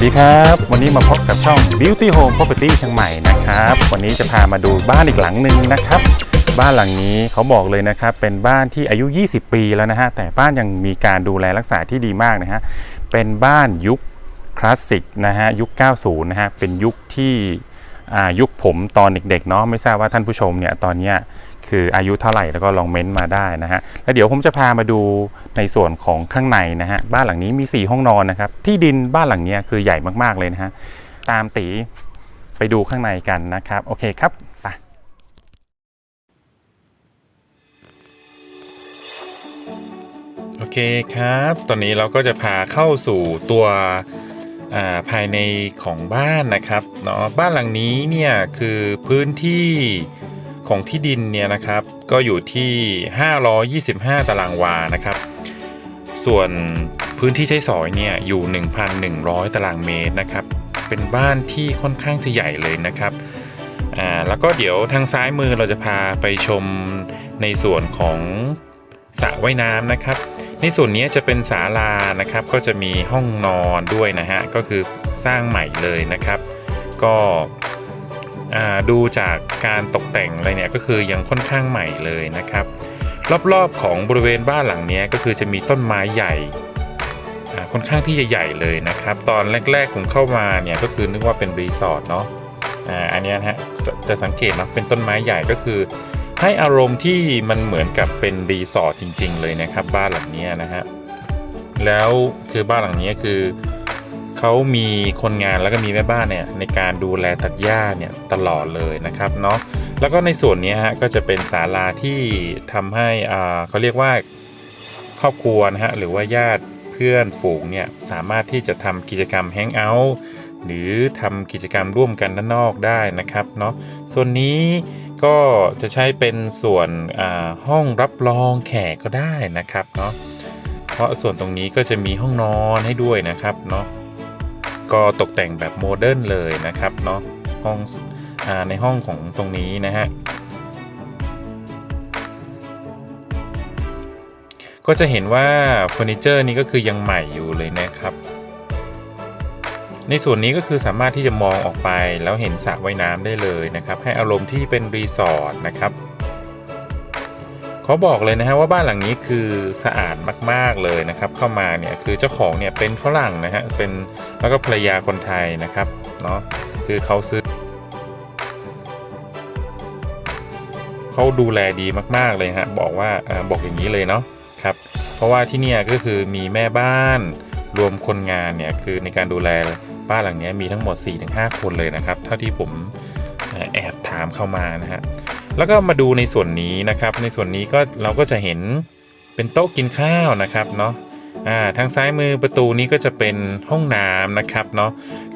วัสดีครับ วันนี้มาพบกับช่อง Beauty Home Property เชียงใหม่นะครับ วันนี้จะพามาดูบ้านอีกหลังหนึ่งนะครับ บ้านหลังนี้เขาบอกเลยนะครับ เป็นบ้านที่อายุ 20 ปีแล้วนะฮะ แต่บ้านยังมีการดูแลรักษาที่ดีมากนะฮะ เป็นบ้านยุคคลาสสิกนะฮะ ยุค 90 นะฮะ เป็นยุคที่อ่ายุคผมตอนเด็กๆเนาะ ไม่ทราบว่าท่านผู้ชมเนี่ยตอนเนี้ย คืออายุเท่าไหร่แล้วก็ลองเม้นต์มาได้นะฮะแล้วเดี๋ยวผมจะพามาดูในส่วนของข้างในนะฮะบ้านหลังนี้มี 4 ห้องนอนนะครับที่ดินบ้านหลังเนี้ยคือใหญ่มากๆเลยนะฮะตามตีไปดูข้างในกันนะครับโอเคครับไปโอเคครับ ตอนนี้เราก็จะพาเข้าสู่ตัวอ่าภายในของบ้านนะครับเนาะบ้านหลังนี้เนี่ยคือพื้นที่ ของที่ดินเนี่ยนะครับ ก็อยู่ที่ 525 ตารางวานะครับ ส่วนพื้นที่ใช้สอยเนี่ยอยู่ 1,100 ตารางเมตรนะครับ เป็นบ้านที่ค่อนข้างจะใหญ่เลยนะครับอ่าแล้วก็เดี๋ยวทางซ้ายมือเราจะพาไปชมในส่วนของสระว่ายน้ำนะครับ ในส่วนนี้จะเป็นศาลานะครับ ก็จะมีห้องนอนด้วยนะฮะก็คือสร้างใหม่เลยนะครับ ก็ ดูจากการตกแต่งอะไรเนี่ยก็คือยังค่อนข้างใหม่เลยนะครับ รอบๆของบริเวณบ้านหลังนี้ก็คือจะมีต้นไม้ใหญ่ค่อนข้างที่จะใหญ่เลยนะครับ ตอนแรกๆผมเข้ามาเนี่ยก็คือนึกว่าเป็นรีสอร์ทเนาะอ,อันนี้นะฮะจะสังเกตนะเป็นต้นไม้ใหญ่ก็คือ ให้อารมณ์ที่มันเหมือนกับเป็นรีสอร์ทจริง ๆ เลยนะครับ บ้านหลังนี้นะฮะแล้วคือบ้านหลังนี้คือ เขามีคนงานแล้วก็มีแม่บ้านเนี่ยในการดูแลตัดหญ้าเนี่ยตลอดเลยนะครับเนาะแล้วก็ในส่วนนี้ฮะก็จะเป็นศาลาที่ทำให้อ่าเขาเรียกว่าครอบครัวนะฮะหรือว่าญาติเพื่อนฝูงเนี่ยสามารถที่จะทำกิจกรรมแฮงเอาท์หรือทำกิจกรรมร่วมกันด้านนอกได้นะครับเนาะส่วนนี้ก็จะใช้เป็นส่วนอ่าห้องรับรองแขกก็ได้นะครับเนาะเพราะส่วนตรงนี้ก็จะมีห้องนอนให้ด้วยนะครับเนาะ ก็ตกแต่งแบบโมเดิร์นเลยนะครับเนาะห้องอในห้องของตรงนี้นะฮะก็จะเห็นว่าเฟอร์นิเจอร์นี้ก็คือยังใหม่อยู่เลยนะครับ ในส่วนนี้ก็คือสามารถที่จะมองออกไปแล้วเห็นสระว่ายน้ำได้เลยนะครับ ให้อารมณ์ที่เป็นรีสอร์ทนะครับ ขาบอกเลยนะฮะว่าบ้านหลังนี้คือสะอาดมาก ๆเลยนะครับ เข้ามาเนี่ยคือเจ้าของเนี่ยเป็นฝรั่งนะฮะเป็นแล้วก็ภรรยาคนไทยนะครับเนาะคือเขาซื้อเขาดูแลดีมาก ๆเลยฮะบอกว่าอบอกอย่างนี้เลยเนาะครับเพราะว่าที่เนี่ยก็คือมีแม่บ้านรวมคนงานเนี่ยคือในการดูแลบ้านหลังนี้มีทั้งหมด 4-5 คนเลยนะครับ เท่าที่ผมแอบถามเข้ามานะฮะ แล้วก็มาดูในส่วนนี้นะครับ ในส่วนนี้ก็เราก็จะเห็นเป็นโต๊ะกินข้าวนะครับเนาะอ่าทางซ้ายมือประตูนี้ก็จะเป็นห้องน้ำนะครับเนาะ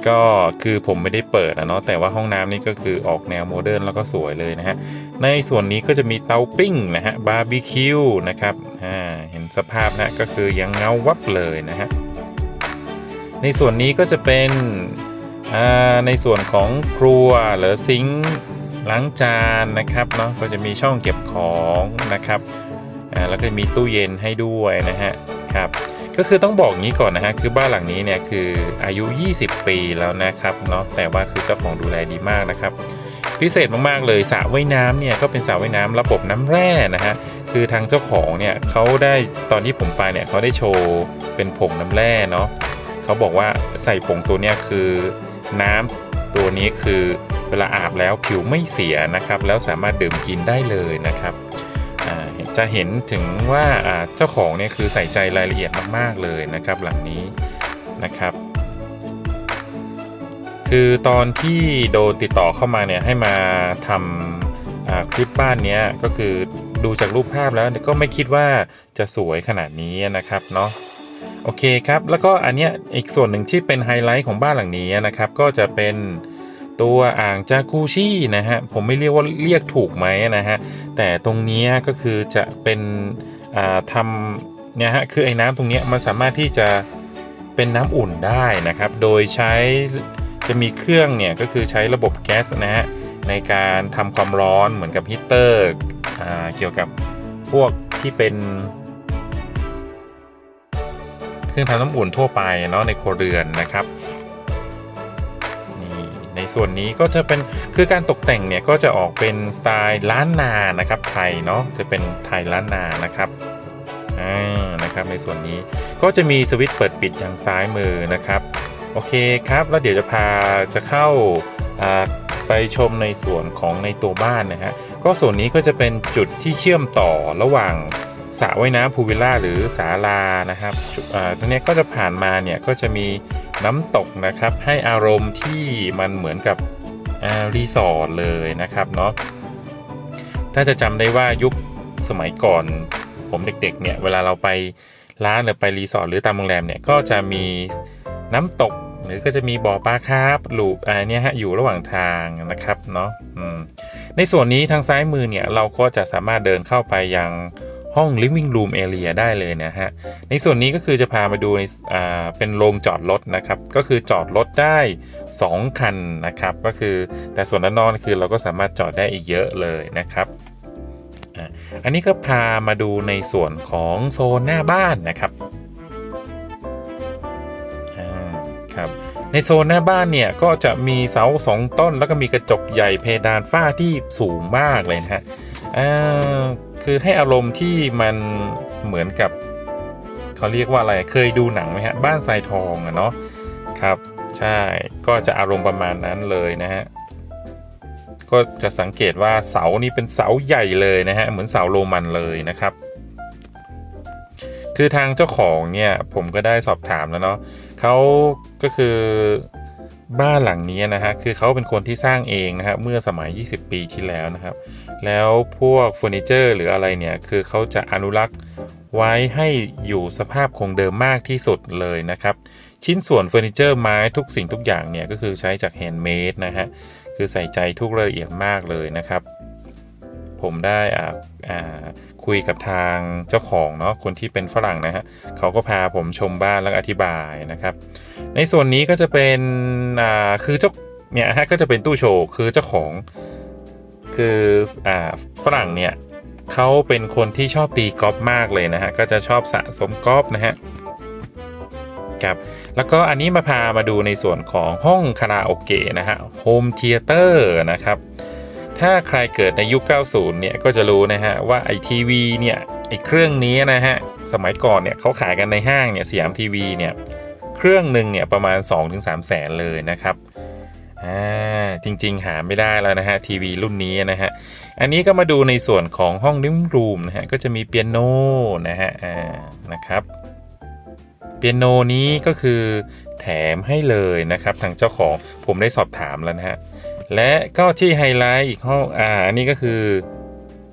ก็คือผมไม่ได้เปิดนะเนาะแต่ว่าห้องน้ำนี่ก็คือออกแนวโมเดิร์นแล้วก็สวยเลยนะฮะในส่วนนี้ก็จะมีเตาปิ้งนะฮะบาร์บีคิวนะครับอ่าเห็นสภาพนะก็คือยังเงาวับเลยนะฮะในส่วนนี้ก็จะเป็นอ่าในส่วนของครัวหรือซิงค์ ล้างจานนะครับเนาะก็จะมีช่องเก็บของนะครับอ่าแล้วก็มีตู้เย็นให้ด้วยนะฮะครับก็คือต้องบอกงี้ก่อนนะฮะคือบ้านหลังนี้เนี่ยคืออายุ 20 ปีแล้วนะครับเนาะแต่ว่าคือเจ้าของดูแลดีมากนะครับ พิเศษมากๆเลยสระว่ายน้ำเนี่ยก็เป็นสระว่ายน้ำระบบน้ำแร่นะฮะคือทางเจ้าของเนี่ยเขาได้ตอนที่ผมไปเนี่ยเขาได้โชว์เป็นผงน้ำแร่เนาะเขาบอกว่าใส่ผงตัวเนี้ยคือน้ำตัวนี้คือ เวลาอาบแล้วผิวไม่เสียนะครับ แล้วสามารถดื่มกินได้เลยนะครับจะเห็นถึงว่าเจ้าของเนี่ยคือใส่ใจรายละเอียดมากๆเลยนะครับ หลังนี้นะครับ คือตอนที่โดนติดต่อเข้ามาเนี่ยให้มาทำคลิปบ้านเนี้ยก็คือดูจากรูปภาพแล้วก็ไม่คิดว่าจะสวยขนาดนี้นะครับเนาะโอเคครับ แล้วก็อันเนี้ยอีกส่วนหนึ่งที่เป็นไฮไลท์ของบ้านหลังนี้นะครับ ก็จะเป็น ตัวอ่างจากูชินะฮะผมไม่เรียกว่าเรียกถูกไหมนะฮะแต่ตรงนี้ก็คือจะเป็นทำเนี่ยฮะคือไอ้น้ำตรงนี้มันสามารถที่จะเป็นน้ำอุ่นได้นะครับ โดยใช้จะมีเครื่องเนี่ยก็คือใช้ระบบแก๊สนะฮะในการทำความร้อนเหมือนกับฮีเตอร์เกี่ยวกับพวกที่เป็นเครื่องทำน้ำอุ่นทั่วไปเนาะในครัวเรือนนะครับ ส่วนนี้ก็จะเป็นคือการตกแต่งเนี่ยก็จะออกเป็นสไตล์ล้านนานะครับไทยเนาะจะเป็นไทยล้านนานะครับอ่านะครับในส่วนนี้ก็จะมีสวิตช์เปิดปิดทางซ้ายมือนะครับโอเคครับแล้วเดี๋ยวจะพาจะเข้าอ่าไปชมในส่วนของในตัวบ้านนะฮะก็ส่วนนี้ก็จะเป็นจุดที่เชื่อมต่อระหว่าง สระว่ายน้ำพูวิลล่าหรือศาลานะครับตรงนี้ก็จะผ่านมาเนี่ยก็จะมีน้ำตกนะครับให้อารมณ์ที่มันเหมือนกับรีสอร์ทเลยนะครับเนาะถ้าจะจำได้ว่ายุคสมัยก่อนผมเด็กๆเนี่ยเวลาเราไปร้านหรือไปรีสอร์ทหรือตามโรงแรมเนี่ยก็จะมีน้ำตกหรือก็จะมีบ่อปลาคาร์ฟลูกอะไรเนี่ยฮะอยู่ระหว่างทางนะครับเนาะในส่วนนี้ทางซ้ายมือเนี่ยเราก็จะสามารถเดินเข้าไปยัง ห้อง living room area ได้เลยนะฮะ ในส่วนนี้ก็คือจะพามาดูในอ่าเป็นโรงจอดรถนะครับ ก็คือจอดรถได้ 2 คันนะครับ ก็คือแต่ส่วนด้านนอกนี่คือเราก็สามารถจอดได้อีกเยอะเลยนะครับอะอันนี้ก็พามาดูในส่วนของโซนหน้าบ้านนะครับอ่าครับในโซนหน้าบ้านเนี่ยก็จะมีเสาสองต้น แล้วก็มีกระจกใหญ่เพดานฝ้าที่สูงมากเลยนะฮะอ่า คือให้อารมณ์ที่มันเหมือนกับเขาเรียกว่าอะไรเคยดูหนังไหมฮะ บ้านทรายทองอะเนาะครับ ใช่ก็จะอารมณ์ประมาณนั้นเลยนะฮะก็จะสังเกตว่าเสานี่เป็นเสาใหญ่เลยนะฮะเหมือนเสาโรมันเลยนะครับ คือทางเจ้าของเนี่ยผมก็ได้สอบถามแล้วเนาะเขาก็คือ บ้านหลังนี้นะฮะคือเขาเป็นคนที่สร้างเองนะครับเมื่อสมัย 20 ปีที่แล้วนะครับ แล้วพวกเฟอร์นิเจอร์หรืออะไรเนี่ยคือเขาจะอนุรักษ์ไว้ให้อยู่สภาพคงเดิมมากที่สุดเลยนะครับ ชิ้นส่วนเฟอร์นิเจอร์ไม้ทุกสิ่งทุกอย่างเนี่ยก็คือใช้จากแฮนด์เมดนะฮะคือใส่ใจทุกรายละเอียดมากเลยนะครับ ผมได้อ่าอ่า คุยกับทางเจ้าของเนาะคนที่เป็นฝรั่งนะฮะเขาก็พาผมชมบ้านแล้วอธิบายนะครับ ในส่วนนี้ก็จะเป็นอ่าคือเจ้าเนี่ยฮะก็จะเป็นตู้โชว์คือเจ้าของคืออ่าฝรั่งเนี่ยเขาเป็นคนที่ชอบตีกอล์ฟมากเลยนะฮะก็จะชอบสะสมกอล์ฟนะฮะครับแล้วก็อันนี้มาพามาดูในส่วนของห้องคาราโอเกะนะฮะโฮมเทเตอร์นะครับ ถ้าใครเกิดในยุค 90 เนี่ยก็จะรู้นะฮะว่าไอทีวีเนี่ยไอเครื่องนี้นะฮะสมัยก่อนเนี่ยเขาขายกันในห้างเนี่ยสยามทีวีเนี่ยเครื่องหนึ่งเนี่ยประมาณ 2-3 แสนเลยนะครับอ่าจริง ๆ หาไม่ได้แล้วนะฮะทีวีรุ่นนี้นะฮะอันนี้ก็มาดูในส่วนของห้องลิฟต์รูมนะฮะก็จะมีเปียโนนะฮะอ่านะครับเปียโนนี้ก็คือแถมให้เลยนะครับทางเจ้าของผมได้สอบถามแล้วนะฮะ และก็ที่ไฮไลท์อีกห้องอ่าอันนี้ก็คือ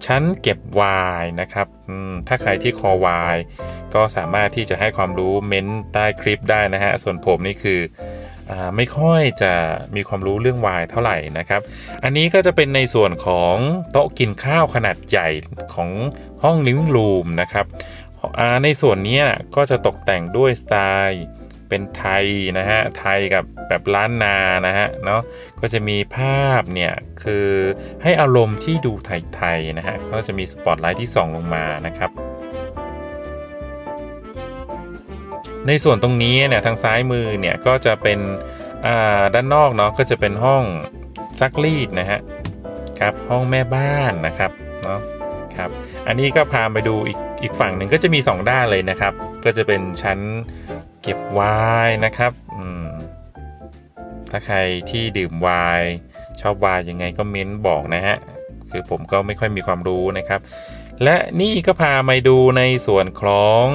ชั้นเก็บไวน์นะครับถ้าใครที่คอไวน์ก็สามารถที่จะให้ความรู้เม้นใต้คลิปได้นะฮะ ส่วนผมนี่คืออไม่ค่อยจะมีความรู้เรื่องไวน์เท่าไหร่นะครับ อันนี้ก็จะเป็นในส่วนของโต๊ะกินข้าวขนาดใหญ่ของห้องลิฟ i ์รูมนะครับอ่าในส่วนนี้ก็จะตกแต่งด้วยสไตล์ เป็นไทยนะฮะไทยกับแบบล้านนานะฮะเนาะก็จะมีภาพเนี่ยคือให้อารมณ์ที่ดูไทยๆนะฮะก็จะมีสปอตไลท์ที่ส่องลงมานะครับในส่วนตรงนี้เนี่ยทางซ้ายมือเนี่ยก็จะเป็นอ่าด้านนอกเนาะก็จะเป็นห้องซักรีดนะฮะครับห้องแม่บ้านนะครับเนาะครับอันนี้ก็พาไปดูอีกอีกฝั่งหนึ่งก็จะมี 2 ด้านเลยนะครับ ก็จะเป็นชั้น เก็บไวน์นะครับอืมถ้าใครที่ดื่มไวน์ชอบไวน์ยังไงก็เม้นบอกนะฮะ คือผมก็ไม่ค่อยมีความรู้นะครับ และนี่ก็พามาดูในส่วนของ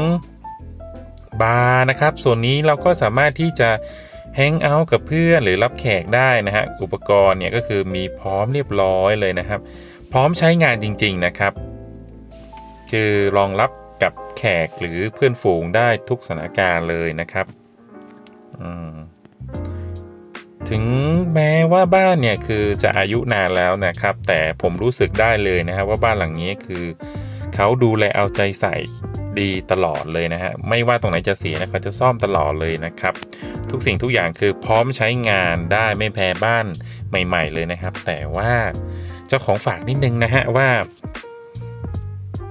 บาร์นะครับ ส่วนนี้เราก็สามารถที่จะแฮงเอาท์กับเพื่อนหรือรับแขกได้นะฮะ อุปกรณ์เนี่ยก็คือมีพร้อมเรียบร้อยเลยนะครับ พร้อมใช้งานจริง ๆนะครับ คือรองรับ แขกหรือเพื่อนฝูงได้ทุกสถานการณ์เลยนะครับถึงแม้ว่าบ้านเนี่ยคือจะอายุนานแล้วนะครับ แต่ผมรู้สึกได้เลยนะครับว่าบ้านหลังนี้คือเขาดูแลเอาใจใส่ดีตลอดเลยนะฮะไม่ว่าตรงไหนจะเสียนะเขาจะซ่อมตลอดเลยนะครับ ทุกสิ่งทุกอย่างคือพร้อมใช้งานได้ไม่แพ้บ้านใหม่ ๆ เลยนะครับ แต่ว่าเจ้าของฝากนิดนึงนะฮะว่า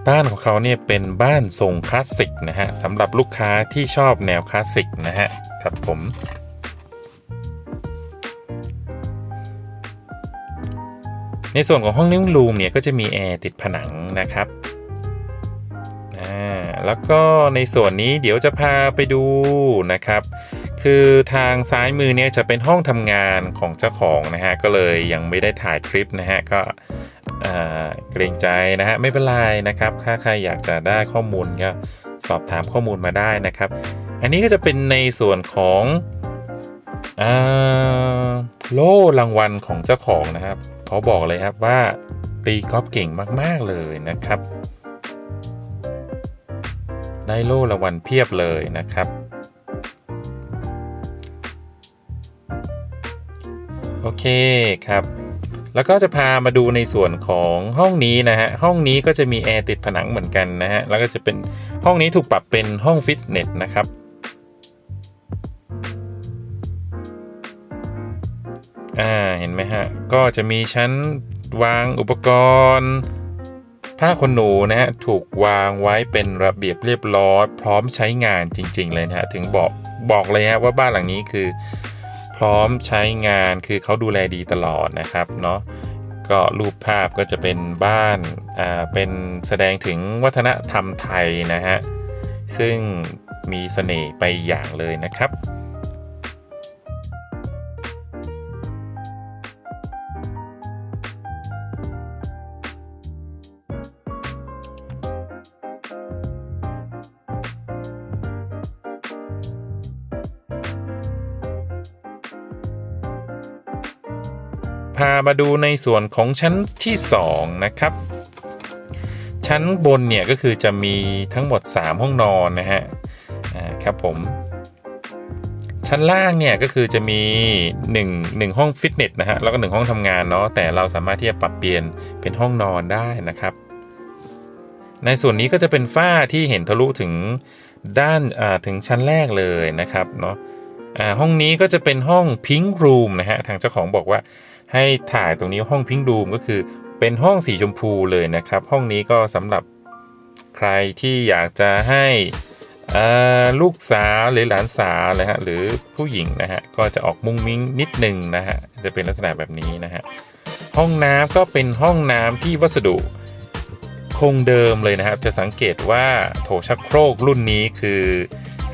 บ้านของเขาเนี่ยเป็นบ้านทรงคลาสสิกนะฮะสำหรับลูกค้าที่ชอบแนวคลาสสิกนะฮะครับผม ในส่วนของห้อง living room เนี่ยก็จะมีแอร์ติดผนังนะครับอ่าแล้วก็ในส่วนนี้เดี๋ยวจะพาไปดูนะครับ คือทางซ้ายมือเนี่ยจะเป็นห้องทำงานของเจ้าของนะฮะก็เลยยังไม่ได้ถ่ายคลิปนะฮะก็ เกรงใจนะฮะไม่เป็นไรนะครับถ้าใครอยากจะได้ข้อมูลก็สอบถามข้อมูลมาได้นะครับ อันนี้ก็จะเป็นในส่วนของอโล่รางวัลของเจ้าของนะครับเขาบอกเลยครับว่าตีกอล์ฟเก่งมาก ๆ เลยนะครับ ได้โล่รางวัลเพียบเลยนะครับ โอเคครับ แล้วก็จะพามาดูในส่วนของห้องนี้นะฮะ ห้องนี้ก็จะมีแอร์ติดผนังเหมือนกันนะฮะ แล้วก็จะเป็นห้องนี้ถูกปรับเป็นห้องฟิตเนสนะครับอ่าเห็นไหมฮะ ก็จะมีชั้นวางอุปกรณ์ ผ้าขนหนูนะฮะ ถูกวางไว้เป็นระเบียบเรียบร้อย พร้อมใช้งานจริง ๆ เลยนะฮะ ถึงบอกบอกเลยฮะว่าบ้านหลังนี้คือ พร้อมใช้งานคือเขาดูแลดีตลอดนะครับเนาะก็รูปภาพก็จะเป็นบ้านอ่าเป็นแสดงถึงวัฒนธรรมไทยนะฮะซึ่งมีเสน่ห์ไปอย่างเลยนะครับ มาดูในส่วนของชั้นที่ 2 นะครับ ชั้นบนเนี่ยก็คือจะมีทั้งหมด 3 ห้องนอนนะฮะอ่าครับผม ชั้นล่างเนี่ยก็คือจะมี 1 1 ห้องฟิตเนสนะฮะแล้วก็ 1 ห้องทำงานเนาะแต่เราสามารถที่จะปรับเปลี่ยนเป็นห้องนอนได้นะครับ ในส่วนนี้ก็จะเป็นฝ้าที่เห็นทะลุถึงด้านอ่าถึงชั้นแรกเลยนะครับเนาะอ่าห้องนี้ก็จะเป็นห้องพิง k ์รูมนะฮะทางเจ้าของบอกว่า ให้ถ่ายตรงนี้ห้องพิง k ์รูมก็คือเป็นห้องสีชมพูเลยนะครับ ห้องนี้ก็สำหรับใครที่อยากจะให้ลูกสาวหรือหลานสาวเลยฮะหรือผู้หญิงนะฮะก็จะออกมุ้งมิ้งนิดนึงนะฮะจะเป็นลักษณะแบบนี้นะฮะห้องน้ำก็เป็นห้องน้ำที่วัสดุคงเดิมเลยนะครับ จะสังเกตว่าโถชักโครกรุ่นนี้คือ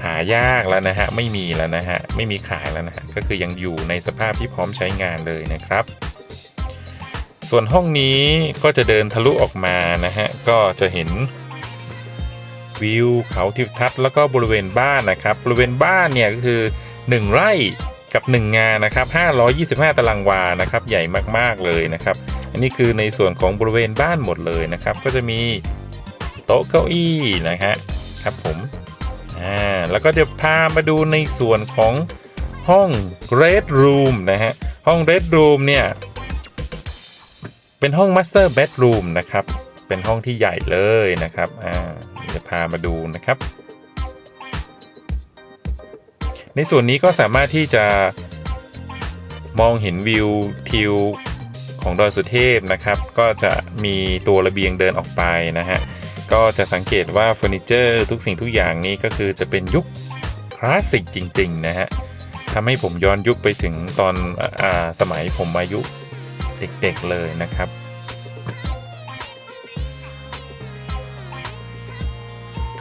หายากแล้วนะฮะไม่มีแล้วนะฮะไม่มีขายแล้วนะฮะก็คือยังอยู่ในสภาพที่พร้อมใช้งานเลยนะครับ ส่วนห้องนี้ก็จะเดินทะลุออกมานะฮะก็จะเห็นวิวเขาทิวทัศน์แล้วก็บริเวณบ้านนะครับ บริเวณบ้านเนี่ยก็คือ 1 ไร่กับ 1 งานนะครับ 525 ตารางวานะครับ ใหญ่มากๆเลยนะครับ อันนี้คือในส่วนของบริเวณบ้านหมดเลยนะครับ ก็จะมีโต๊ะเก้าอี้นะฮะครับผมอ่า แล้วก็จะพามาดูในส่วนของห้อง Red Room นะฮะ ห้อง Red Room เนี่ย เป็นห้อง Master Bedroom นะครับ เป็นห้องที่ใหญ่เลยนะครับ อ่าจะพามาดูนะครับ ในส่วนนี้ก็สามารถที่จะมองเห็นวิวทิวของดอยสุเทพนะครับ ก็จะมีตัวระเบียงเดินออกไปนะฮะ ก็จะสังเกตว่าเฟอร์นิเจอร์ทุกสิ่งทุกอย่างนี้ก็คือจะเป็นยุคคลาสสิกจริง ๆ นะฮะทำให้ผมย้อนยุคไปถึงตอนอาสมัยผมอายุเด็กๆเลยนะครับ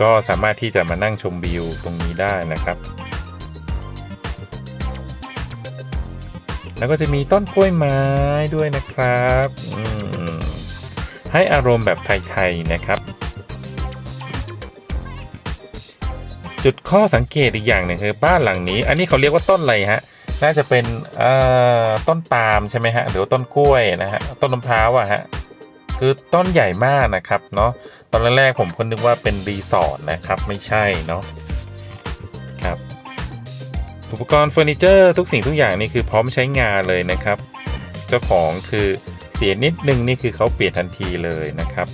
ก็สามารถที่จะมานั่งชมวิวตรงนี้ได้นะครับ แล้วก็จะมีต้นกล้วยไม้ด้วยนะครับ ให้อารมณ์แบบไทย ๆ นะครับ จุดข้อสังเกตอีกอย่างหนึ่งคือบ้านหลังนี้ อันนี้เขาเรียกว่าต้นอะไรฮะ น่าจะเป็นเอ่อต้นปาล์มใช่ไหมฮะหรือต้นกล้วยนะฮะต้นมะพร้าวอะฮะคือต้นใหญ่มากนะครับเนาะตอนแรกๆผมก็นึกว่าเป็นรีสอร์ทนะครับไม่ใช่เนาะครับอุปกรณ์เฟอร์นิเจอร์ทุกสิ่งทุกอย่างนี่คือพร้อมใช้งานเลยนะครับ เจ้าของคือเสียนิดนึงนี่คือเขาเปลี่ยนทันทีเลยนะครับ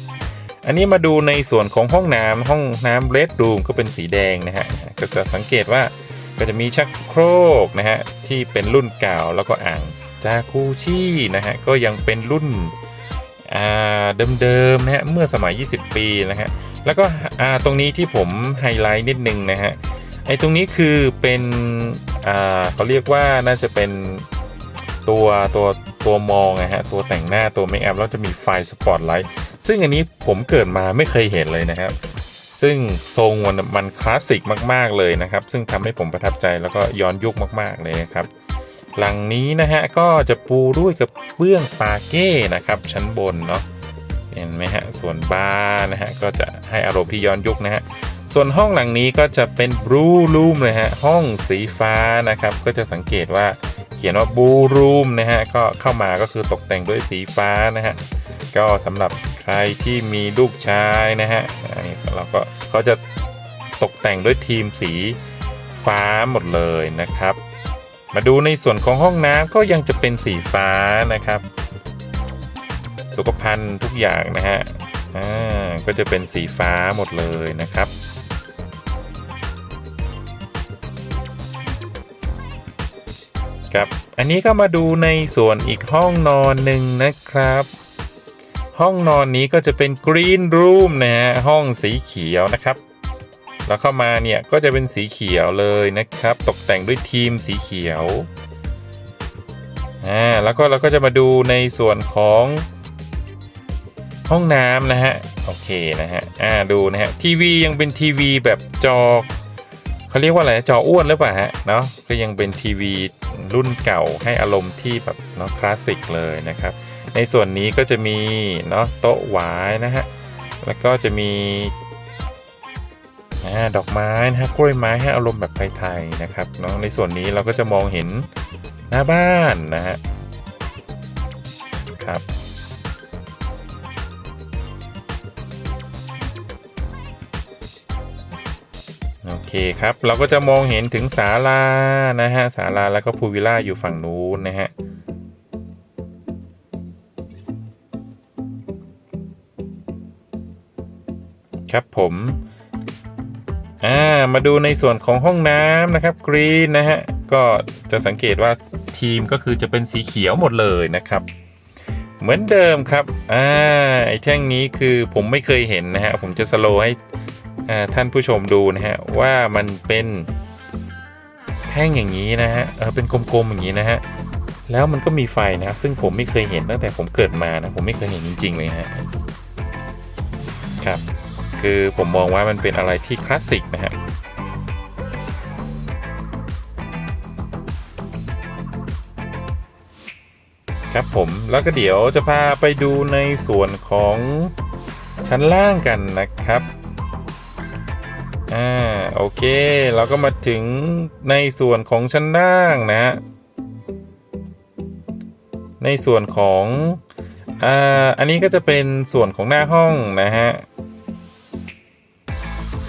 อันนี้มาดูในส่วนของห้องน้ำห้องน้ำเ d ดรูมก็เป็นสีแดงนะฮะก็จะสังเกตว่าก็จะมีชักโครกนะฮะที่เป็นรุ่นเก่าแล้วก็อ่างจากูชี่นะฮะก็ยังเป็นรุ่นเดิมๆนะฮะเมื่อสมัย 20 ปีนะฮะแล้วก็ตรงนี้ที่ผมไฮไลท์นิดนึงนะฮะไอ้ตรงนี้คือเป็นเขาเรียกว่าน่าจะเป็น ตัวตัวตัวมองนะฮะตัวแต่งหน้าตัวเมคอัพแล้วจะมีไฟสปอตไลท์ซึ่งอันนี้ผมเกิดมาไม่เคยเห็นเลยนะครับ ซึ่งทรงมันมันคลาสสิกมากๆเลยนะครับ ซึ่งทำให้ผมประทับใจแล้วก็ย้อนยุคมากๆเลยนะครับ หลังนี้นะฮะก็จะปูด้วยกับเบื้องปาเก้นะครับ ชั้นบนเนาะ เห็นไหมฮะ ส่วนบาร์นะฮะก็จะให้อารมณ์ที่ย้อนยุคนะฮะ ส่วนห้องหลังนี้ก็จะเป็นบลูรูมเลยฮะ ห้องสีฟ้านะครับ ก็จะสังเกตว่าเขียนว่าบลูรูมนะฮะ ก็เข้ามาก็คือตกแต่งด้วยสีฟ้านะฮะ ก็สำหรับใครที่มีลูกชายนะฮะ อันนี้เราก็เขาจะตกแต่งด้วยทีมสีฟ้าหมดเลยนะครับ มาดูในส่วนของห้องน้ำก็ยังจะเป็นสีฟ้านะครับ สุขภัณฑ์ทุกอย่างนะฮะอ่าก็จะเป็นสีฟ้าหมดเลยนะครับครับอันนี้ก็มาดูในส่วนอีกห้องนอนหนึ่งนะครับ ห้องนอนนี้ก็จะเป็นกรีนรูมนะฮะห้องสีเขียวนะครับ แล้วเข้ามาเนี่ยก็จะเป็นสีเขียวเลยนะครับ ตกแต่งด้วยทีมสีเขียวอ่าแล้วก็เราก็จะมาดูในส่วนของ ห้องน้ำนะฮะโอเคนะฮะอ่าดูนะฮะทีวียังเป็นทีวีแบบจอเขาเรียกว่าอะไรจออ้วนหรือเปล่าฮะเนาะก็ยังเป็นทีวีรุ่นเก่าให้อารมณ์ที่แบบเนาะคลาสสิกเลยนะครับ ในส่วนนี้ก็จะมีเนาะโต๊ะหวายนะฮะแล้วก็จะมีอ่าดอกไม้นะฮะกล้วยไม้ให้อารมณ์แบบไทยๆนะครับเนาะในส่วนนี้เราก็จะมองเห็นหน้าบ้านนะฮะครับ โอเคครับ เราก็จะมองเห็นถึงศาลานะฮะศาลาแล้วก็พูลวิลล่าอยู่ฝั่งนู้นนะฮะครับผมอ่ามาดูในส่วนของห้องน้ำนะครับกรีนนะฮะก็จะสังเกตว่าทีมก็คือจะเป็นสีเขียวหมดเลยนะครับ เหมือนเดิมครับอ่าไอ้แท่งนี้คือผมไม่เคยเห็นนะฮะผมจะสโลว์ให้ ท่านผู้ชมดูนะฮะว่ามันเป็นแท่งอย่างนี้นะฮะเออเป็นกลมๆอย่างนี้นะฮะแล้วมันก็มีไฟนะซึ่งผมไม่เคยเห็นตั้งแต่ผมเกิดมานะผมไม่เคยเห็นจริง ๆ เลยฮะครับ คือผมมองว่ามันเป็นอะไรที่คลาสสิกนะฮะครับผมแล้วก็เดี๋ยวจะพาไปดูในส่วนของชั้นล่างกันนะครับ อ่าโอเค เราก็มาถึงในส่วนของชั้นล่างนะฮะในส่วนของอ่าอันนี้ก็จะเป็นส่วนของหน้าห้องนะฮะ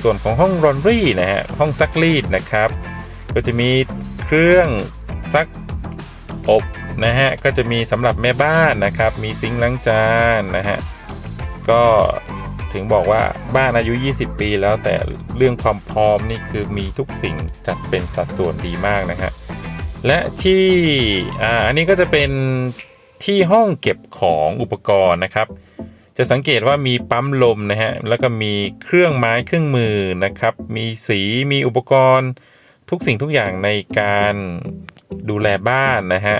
ส่วนของห้องรอนรี่นะฮะห้องซักรีดนะครับ ก็จะมีเครื่องซักอบนะฮะก็จะมีสำหรับแม่บ้านนะครับ มีซิงค์ล้างจานนะฮะก็ ถึงบอกว่าบ้านอายุ 20 ปีแล้วแต่เรื่องความพร้อมนี่คือมีทุกสิ่งจัดเป็นสัดส่วนดีมากนะฮะและที่อ่าอันนี้ก็จะเป็นที่ห้องเก็บของอุปกรณ์นะครับ จะสังเกตว่ามีปั๊มลมนะฮะแล้วก็มีเครื่องไม้เครื่องมือนะครับ มีสีมีอุปกรณ์ทุกสิ่งทุกอย่างในการดูแลบ้านนะฮะ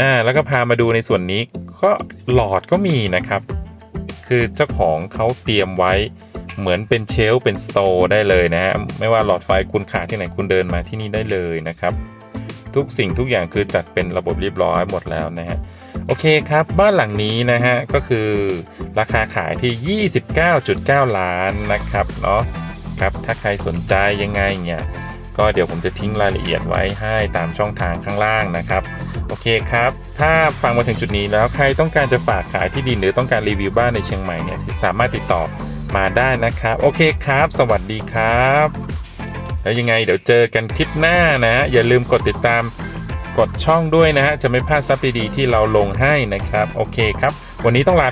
อ่าแล้วก็พามาดูในส่วนนี้ ก็หลอดก็มีนะครับ คือเจ้าของเขาเตรียมไว้เหมือนเป็นเชลเป็นสโตร์ได้เลยนะฮะไม่ว่าหลอดไฟคุณขาดที่ไหนคุณเดินมาที่นี่ได้เลยนะครับ ทุกสิ่งทุกอย่างคือจัดเป็นระบบเรียบร้อยหมดแล้วนะฮะโอเคครับบ้านหลังนี้นะฮะก็คือราคาขายที่ 29.9 ล้านนะครับเนาะครับถ้าใครสนใจยังไงเนี่ย ก็เดี๋ยวผมจะทิ้งรายละเอียดไว้ให้ตามช่องทางข้างล่างนะครับ โอเคครับ ถ้าฟังมาถึงจุดนี้แล้วใครต้องการจะฝากขายที่ดินหรือต้องการรีวิวบ้านในเชียงใหม่เนี่ยสามารถติดต่อมาได้นะครับ โอเคครับ สวัสดีครับ แล้วยังไงเดี๋ยวเจอกันคลิปหน้านะ อย่าลืมกดติดตามกดช่องด้วยนะฮะ จะไม่พลาดซับดีๆที่เราลงให้นะครับ โอเคครับ วันนี้ต้องลา